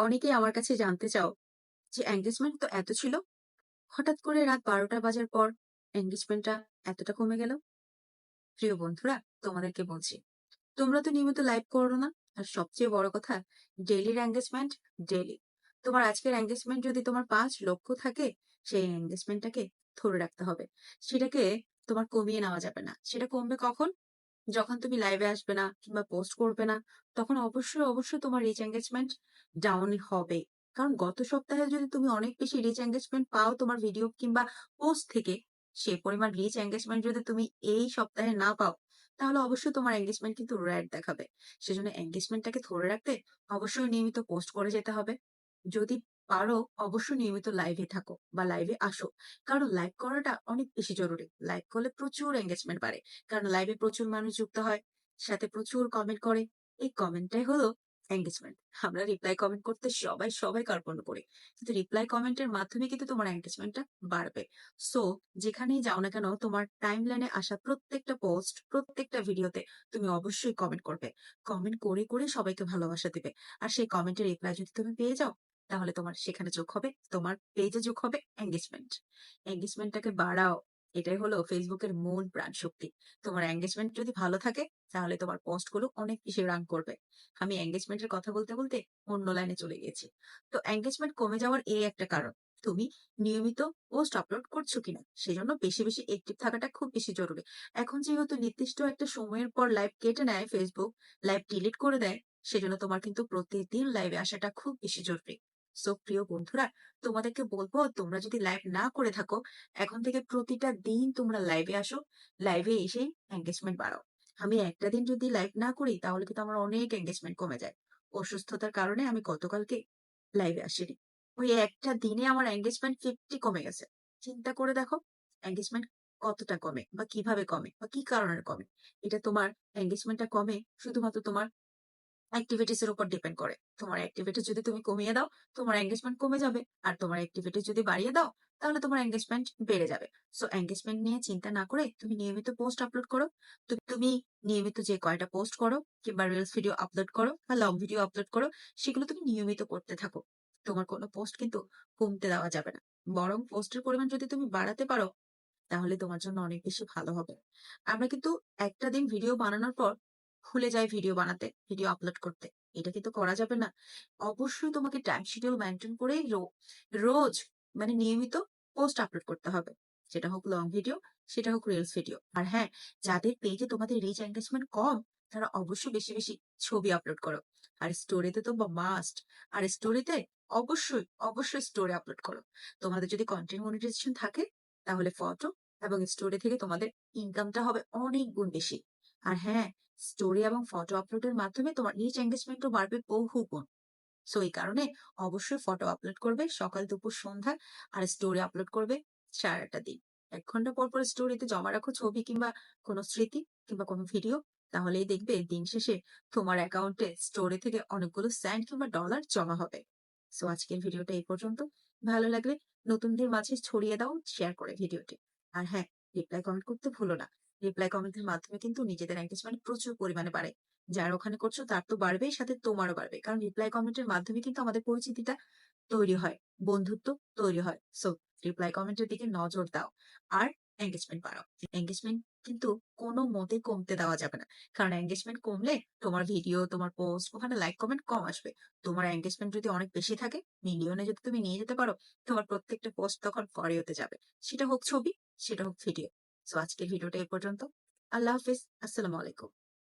অনেকেই আমার কাছে জানতে চাও যে এঙ্গেজমেন্ট তো এত ছিল? হঠাৎ করে রাত বারোটা বাজার পর এঙ্গেজমেন্টটা এতটা কমে গেল? প্রিয় বন্ধুরা, তোমাদেরকে বলছি, তোমরা তো নিয়মিত লাইভ করো না। আর সবচেয়ে বড় কথা ডেলির এঙ্গেজমেন্ট ডেলি তোমার আজকের এঙ্গেজমেন্ট যদি তোমার পাঁচ লক্ষ থাকে, সেই এঙ্গেজমেন্টটাকে ধরে রাখতে হবে। সেটাকে তোমার কমিয়ে নেওয়া যাবে না। সেটা কমবে কখন? যখন তুমি লাইভে আসবে না কিংবা পোস্ট করবে না, তখন অবশ্যই অবশ্যই তোমার রিচ এঙ্গেজমেন্ট ডাউন হবে। কারণ গত সপ্তাহে যদি তুমি অনেক বেশি রিচ এঙ্গেজমেন্ট পাও তোমার ভিডিও কিংবা পোস্ট থেকে, সে পরিমাণ রিচ এঙ্গেজমেন্ট যদি তুমি এই সপ্তাহে না পাও, তাহলে অবশ্যই তোমার এঙ্গেজমেন্ট কিন্তু রেড দেখাবে। সেজন্য এঙ্গেজমেন্টটাকে ধরে রাখতে অবশ্যই নিয়মিত পোস্ট করে যেতে হবে। যদি পারো অবশ্যই নিয়মিত লাইভে থাকো বা লাইভে আসো। কারণ লাইভ করাটা অনেক বেশি জরুরি। লাইভ করলে প্রচুর এঙ্গেজমেন্ট বাড়ে। কারণ লাইভে প্রচুর মানুষ যুক্ত হয়, সাথে প্রচুর কমেন্ট করে। এই কমেন্টটাই হলো এঙ্গেজমেন্ট আমরা রিপ্লাই কমেন্ট করতে সবাই সবাই কার্পণ্য করি। কিন্তু রিপ্লাই কমেন্টের মাধ্যমে কিন্তু তোমার এঙ্গেজমেন্টটা বাড়বে। সো যেখানেই যাও না কেন, তোমার টাইম লাইনে আসা প্রত্যেকটা পোস্ট প্রত্যেকটা ভিডিওতে তুমি অবশ্যই কমেন্ট করবে। কমেন্ট করে করে সবাইকে ভালোবাসা দিবে। আর সেই কমেন্টের রিপ্লাই যদি তুমি পেয়ে যাও তাহলে তোমার সেখানে যোগ হবে, তোমার পেজে যোগ হবে এঙ্গেজমেন্ট এঙ্গেজমেন্টটাকে বাড়াও, এটাই হলো ফেসবুকের মূল প্রাণ শক্তি। তোমার এঙ্গেজমেন্ট যদি ভালো থাকে, তাহলে তোমার পোস্টগুলো অনেক বেশি রান করবে। আমি এঙ্গেজমেন্টের কথা বলতে বলতে অন্য লাইনে চলে গেছি। তো এঙ্গেজমেন্ট কমে যাওয়ার এই একটা কারণ, তুমি নিয়মিত পোস্ট আপলোড করছ কিনা, সেজন্য বেশি বেশি অ্যাক্টিভ থাকাটা খুব বেশি জরুরি। এখন যেহেতু নির্দিষ্ট একটা সময়ের পর লাইভ কেটে নেয় ফেসবুক লাইভ ডিলিট করে দেয়, সেজন্য তোমার কিন্তু প্রতিদিন লাইভে আসাটা খুব বেশি জরুরি। সো প্রিয় বন্ধুরা, তোমাদেরকে বলব, তোমরা যদি লাইভ না করে থাকো, এখন থেকে প্রতিটা দিন তোমরা লাইভে আসো লাইভে এসে এঙ্গেজমেন্ট বাড়াও। আমি একটা দিন যদি লাইভ না করি, তাহলে কিন্তু আমার অনেক এঙ্গেজমেন্ট কমে যায়। অসুস্থতার কারণে আমি গতকালকে লাইভে আসিনি। ওই একটা দিনে আমার এঙ্গেজমেন্ট ফিফটি কমে গেছে। চিন্তা করে দেখো এঙ্গেজমেন্ট কতটা কমে, বা কীভাবে কমে, বা কি কারণে কমে? এটা তোমার এঙ্গেজমেন্টটা কমে, শুধুমাত্র তোমার অ্যাক্টিভিটিস এর উপর ডিপেন্ড করে। তোমার অ্যাক্টিভিটি যদি তুমি কমিয়ে দাও, তোমার এঙ্গেজমেন্ট কমে যাবে। আর তোমার অ্যাক্টিভিটি যদি বাড়িয়ে দাও, তাহলে তোমার এঙ্গেজমেন্ট বেড়ে যাবে। সো এঙ্গেজমেন্ট নিয়ে চিন্তা না করে তুমি নিয়মিত পোস্ট আপলোড করো। তুমি নিয়মিত যে কয়টা পোস্ট করো, কিংবা রিলস ভিডিও আপলোড করো, বা লং ভিডিও আপলোড করো, সেগুলো তুমি নিয়মিত করতে থাকো। তোমার কোনো পোস্ট কিন্তু কমতে দেওয়া যাবে না। বরং পোস্টের পরিমাণ যদি তুমি বাড়াতে পারো, তাহলে তোমার জন্য অনেক বেশি ভালো হবে। আমরা কিন্তু একটা দিন ভিডিও বানানোর পর ভুলে যায় ভিডিও বানাতে ভিডিও আপলোড করতে। এটা কিন্তু করা যাবে না। অবশ্যই তোমাকে টাইম শিডিউল মেনটেন করে রোজ মানে নিয়মিত পোস্ট আপলোড করতে হবে। সেটা হোক লং ভিডিও সেটা হোক রিলস ভিডিও আর হ্যাঁ যাদের পেজে তোমাদের রিচ এঙ্গেজমেন্ট কম, তারা অবশ্যই বেশি বেশি ছবি আপলোড করো। আর স্টোরিতে তো মাস্ট আর স্টোরিতে অবশ্যই অবশ্যই স্টোরি আপলোড করো। তোমাদের যদি কন্টেন্ট মনিটাইজেশন থাকে, তাহলে ফটো এবং স্টোরি থেকে তোমাদের ইনকামটা হবে অনেক গুণ বেশি। আর হ্যাঁ স্টোরি এবং ফটো আপলোডের মাধ্যমে তোমার রিচ এঙ্গেজমেন্টও বাড়বে বহু গুণ সো এই কারণে অবশ্যই ফটো আপলোড করবে, সকাল, দুপুর, সন্ধ্যা আর স্টোরি আপলোড করবে সারাটা দিন। এক ঘণ্টা পর পর স্টোরিতে জমা রাখো ছবি কিংবা কোনো স্মৃতি কিংবা কোনো ভিডিও তাহলেই দেখবে দিন শেষে তোমার অ্যাকাউন্টে স্টোরি থেকে অনেকগুলো স্যান্ড কিংবা ডলার জমা হবে। সো আজকের ভিডিওটা এই পর্যন্ত। ভালো লাগলে নতুনদের মাঝে ছড়িয়ে দাও শেয়ার করে ভিডিওটি আর হ্যাঁ রিপ্লাই কমেন্ট করতে ভুলো না। রিপ্লাই কমেন্টের মাধ্যমে কিন্তু নিজেদের এঙ্গেজমেন্ট প্রচুর পরিমাণে বাড়ে। যার ওখানে করছ তার তো বাড়বেই, সাথে তোমারও বাড়বে। কারণ রিপ্লাই কমেন্টের মাধ্যমে কিন্তু আমাদের পরিচিতিটা তৈরি হয়, বন্ধুত্ব তৈরি হয়। সো রিপ্লাই কমেন্টের দিকে নজর দাও আর এঙ্গেজমেন্ট বাড়াও। এঙ্গেজমেন্ট কিন্তু কোনো মতে কমতে দেওয়া যাবে না। কারণ এঙ্গেজমেন্ট কমলে তোমার ভিডিও তোমার পোস্ট ওখানে লাইক কমেন্ট কম আসবে। তোমার এঙ্গেজমেন্ট যদি অনেক বেশি থাকে মিলিয়নে যদি তুমি নিয়ে যেতে পারো, তোমার প্রত্যেকটা পোস্ট তখন ফরে হতে যাবে। সেটা হোক ছবি, সেটা হোক ভিডিও সো আজকের ভিডিওটা এ পর্যন্ত। আল্লাহ হাফিজ। আসসালামু আলাইকুম।